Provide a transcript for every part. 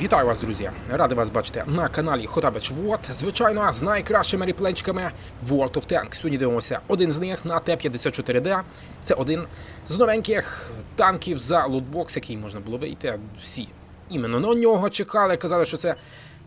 Вітаю вас, друзі! Радий вас бачити на каналі Хотабич Вот. Звичайно, з найкращими ріпленчиками World of Tanks. Сьогодні дивимося один з них на Т-54Д. Це один з новеньких танків за лутбокс, який можна було вийти. Всі іменно на нього чекали. Казали, що це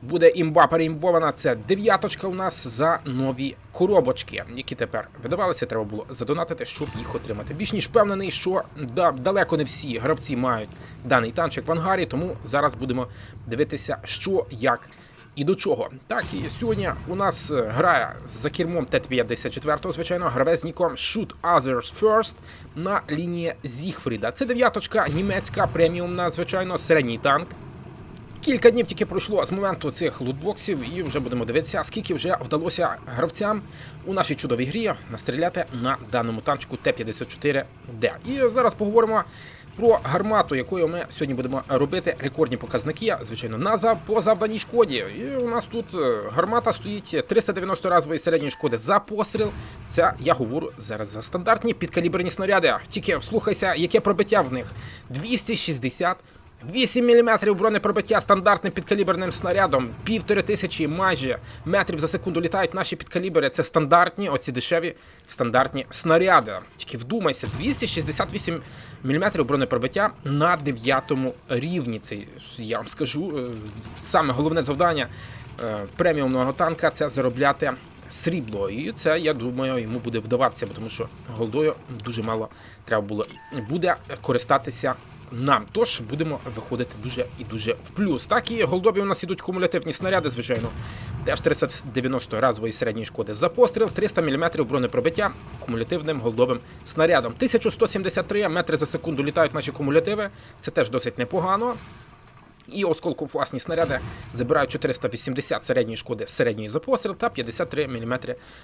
буде імба переімбована. Це дев'яточка у нас за нові коробочки, які тепер видавалися. Треба було задонатити, щоб їх отримати. Більш ніж впевнений, що да, далеко не всі гравці мають даний танчик в ангарі, тому зараз будемо дивитися, що як. І до чого. Так, і сьогодні у нас е, грає за кермом Т-54, звичайно, гравець ніком Shoot Others First на лінії Зігфріда. Це дев'яточка, німецька преміумна, звичайно, середній танк. Кілька днів тільки пройшло з моменту цих лутбоксів, і вже будемо дивитися, скільки вже вдалося гравцям у нашій чудовій грі настріляти на даному танчику Т-54Д. І зараз поговоримо про гармату, якою ми сьогодні будемо робити рекордні показники, звичайно, на по завданій шкоді. І у нас тут е, гармата стоїть 390 разової середньої шкоди за постріл. Це я говорю зараз за стандартні підкаліберні снаряди. Тільки вслухайся, яке пробиття в них 260 8 мм бронепробиття стандартним підкаліберним снарядом, півтори тисячі майже метрів за секунду літають наші підкалібери. Це стандартні, оці дешеві стандартні снаряди. Тільки вдумайся, 268 мм бронепробиття на 9 рівні. Це я вам скажу. е, Саме головне завдання е, преміумного танка це заробляти срібло. І це, я думаю, йому буде вдаватися, тому що голдою дуже мало треба було буде користатися нам. Тож будемо виходити дуже і дуже в плюс. Так і голдові у нас ідуть кумулятивні снаряди, звичайно. Теж 390 разової середньої шкоди за постріл, 300 мм бронепробиття кумулятивним голдовим снарядом. 1173 метри за секунду літають наші кумулятиви. Це теж досить непогано. І осколковласні снаряди забирають 480 середньої шкоди середньої за постріл та 53 мм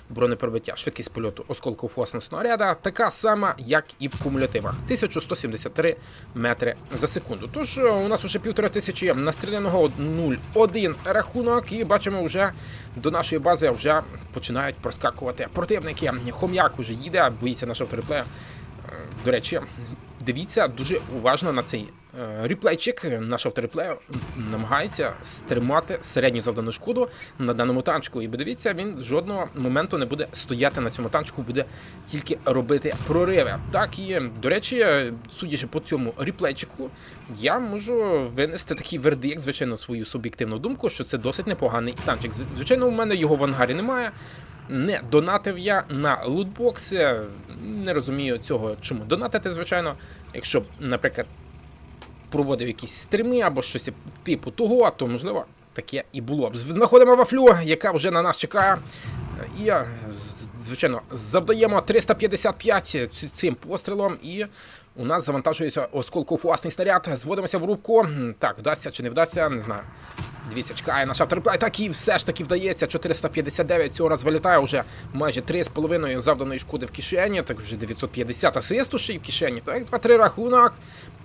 бронепробиття. Швидкість польоту осколковласного снаряда така сама, як і в кумулятивах 1173 метри за секунду. Тож е, у нас вже півтора тисячі настріляного 0-1 рахунок, і бачимо, вже до нашої бази вже починають проскакувати противники. Хом'як уже їде, боїться нашого авториплея. Е, До речі, дивіться дуже уважно на цей е, реплейчик. Наш авториплеєр намагається стримати середню завдану шкоду на даному танчику. І подивіться, він з жодного моменту не буде стояти на цьому танчику, буде тільки робити прориви. Так і до речі, е, судячи по цьому реплейчику, я можу винести такий вердикт, звичайно, свою суб'єктивну думку, що це досить непоганий танчик. Звичайно, у мене його в ангарі немає. Не донатив я на лутбокси. Не розумію цього, чому донатити, звичайно. Якщо, наприклад, проводив якісь стріми або щось типу того, то можливо таке і було. Знаходимо вафлю, яка вже на нас чекає. І, е, звичайно, завдаємо 355 ц- цим пострілом, і у нас завантажується осколковласний снаряд. Зводимося в рубку. Так, вдасться чи не вдасться, не знаю. Дивіться, чекає наш автореплай. Так і все ж таки вдається. 459 цього раз вилітає вже майже 3,5 завданої шкоди в кишені. Так вже 950 асисту ще й в кишені. Так, 2-3 рахунок.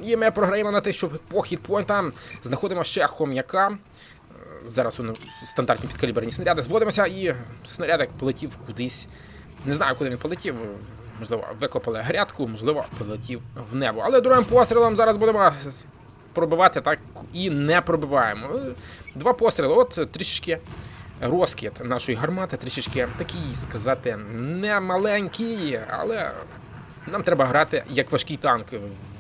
І ми програємо на те, що по хітпойнтам знаходимо ще хом'яка. Зараз у стандартні підкаліберні снаряди. Зводимося і снарядик полетів кудись. Не знаю, куди він полетів. Можливо, викопали грядку, можливо, полетів в небо. Але другим пострілом зараз будемо пробивати так і не пробиваємо. Е, Два постріли, от трішечки розкид нашої гармати, трішечки такий сказати, не маленький, але нам треба грати як важкий танк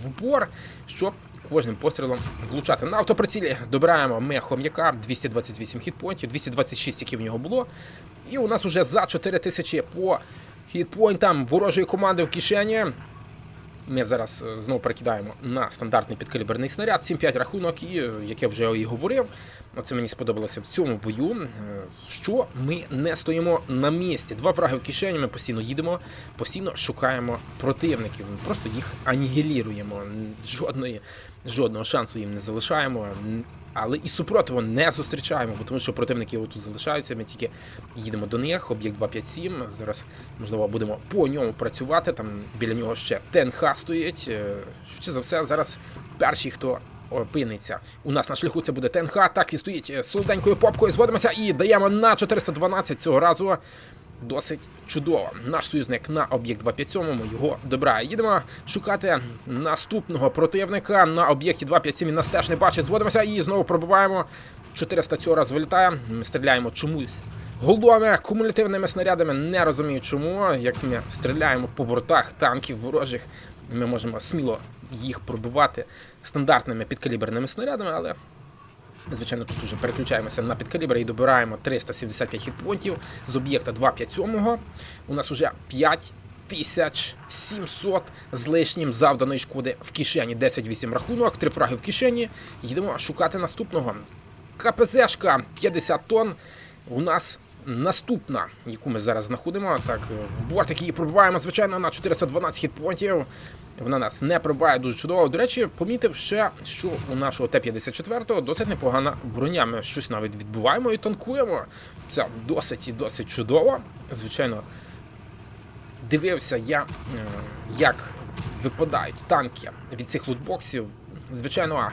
в упор, щоб кожним пострілом влучати. На автоприцілі добираємо ми хом'яка 228 хітпойнтів, 226, які в нього було. І у нас уже за 4000 по хітпойнтам ворожої команди в кишені. Ми зараз е, знову перекидаємо на стандартний підкаліберний снаряд, 7-5 рахунок, і е, як я вже і говорив, оце мені сподобалося в цьому бою, е, що ми не стоїмо на місці. Два враги в кишені, ми постійно їдемо, постійно шукаємо противників, ми просто їх анігіліруємо. Жодної, жодного шансу їм не залишаємо. Але і супротиву не зустрічаємо, бо тому що противники отут залишаються. Ми тільки їдемо до них, об'єкт 257. Зараз, можливо, будемо по ньому працювати. Там біля нього ще ТНХ стоїть. Ще за все, зараз перший, хто опиниться. У нас на шляху це буде ТНХ. Так і стоїть е, солоденькою попкою. Зводимося і даємо на 412 цього разу. Досить чудово. Наш союзник на об'єкт 257 його добирає. Їдемо шукати наступного противника на об'єкті 257. Він нас теж не бачить. Зводимося і знову пробиваємо. 400 цього разу вилітає. Ми стріляємо чомусь. Голдовими кумулятивними снарядами не розумію чому. Як ми стріляємо по бортах танків ворожих, ми можемо сміло їх пробивати стандартними підкаліберними снарядами, але Звичайно, тут вже переключаємося на підкалібр і добираємо 375 хітпонтів з об'єкта 257. У нас вже 5700 з лишнім завданої шкоди в кишені. 10-8 рахунок, 3 фраги в кишені. Йдемо шукати наступного. КПЗшка 50 тонн. У нас наступна, яку ми зараз знаходимо. Так, в бортик її пробиваємо, звичайно, на 412 хітпонтів. Вона нас не пробиває дуже чудово. До речі, помітив ще, що у нашого Т-54 досить непогана броня. Ми щось навіть відбуваємо і танкуємо. Це досить і досить чудово. Звичайно, дивився я, е, як випадають танки від цих лутбоксів. Звичайно,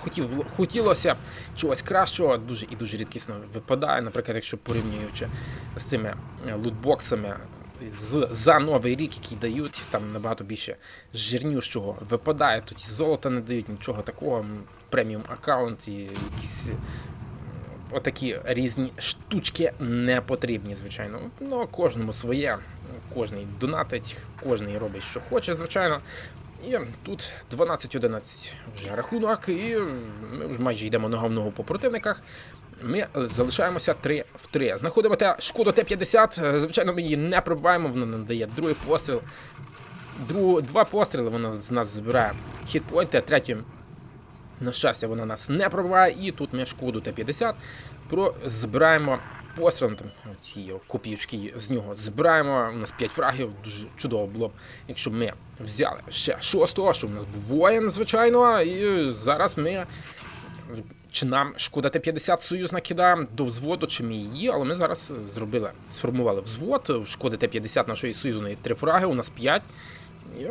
хотів, хотілося б чогось кращого, дуже і дуже рідкісно випадає. Наприклад, якщо порівнюючи з цими е, лутбоксами з, за новий рік, який дають, там набагато більше жирнющого випадає. Тут золота не дають, нічого такого. Преміум аккаунт і якісь отакі різні штучки не потрібні, звичайно. Ну, кожному своє, кожний донатить, кожний робить, що хоче, звичайно. І тут 12-11 вже рахунок, і ми вже майже йдемо нога в ногу по противниках. Ми залишаємося 3 в 3. Знаходимо те шкоду Т-50. Звичайно, ми її не пробиваємо, вона нам дає другий постріл. Друг, два постріли вона з нас збирає хітпойнти, а третім, на щастя, вона нас не пробиває. І тут ми шкоду Т-50 про збираємо постріл, там ці копійки з нього збираємо. У нас 5 фрагів, дуже чудово було б, якщо ми взяли ще шостого, щоб у нас був воїн, звичайно. І зараз ми. Чи нам шкода Т-50 союз накидає до взводу, чи ми її, але ми зараз зробили, сформували взвод. В шкоди Т-50 нашої союзної три фраги, у нас 5. І,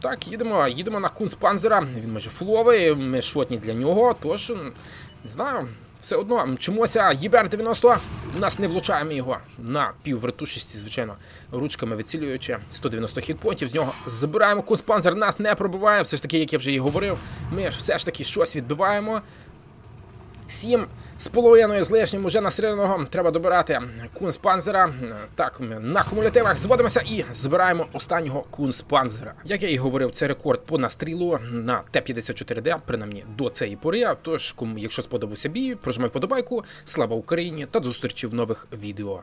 так, їдемо, їдемо на Кунспанзера. Він майже фуловий, ми шотні для нього, тож не знаю. Все одно мчимося, ЄБР 90 нас не влучаємо його на піввертушісті, звичайно, ручками відцілюючи 190 хітпонтів. З нього забираємо Кунспанзер, нас не пробиває. Все ж таки, як я вже і говорив, ми все ж таки щось відбиваємо. Сім з половиною з лишнім уже настріляного треба добирати кунспанзера. Так, на кумулятивах зводимося і збираємо останнього кунспанзера. Як я і говорив, це рекорд по настрілу на Т-54Д, принаймні до цієї пори. Тож, якщо сподобався бій, прожимай вподобайку. Слава Україні та зустрічі в нових відео.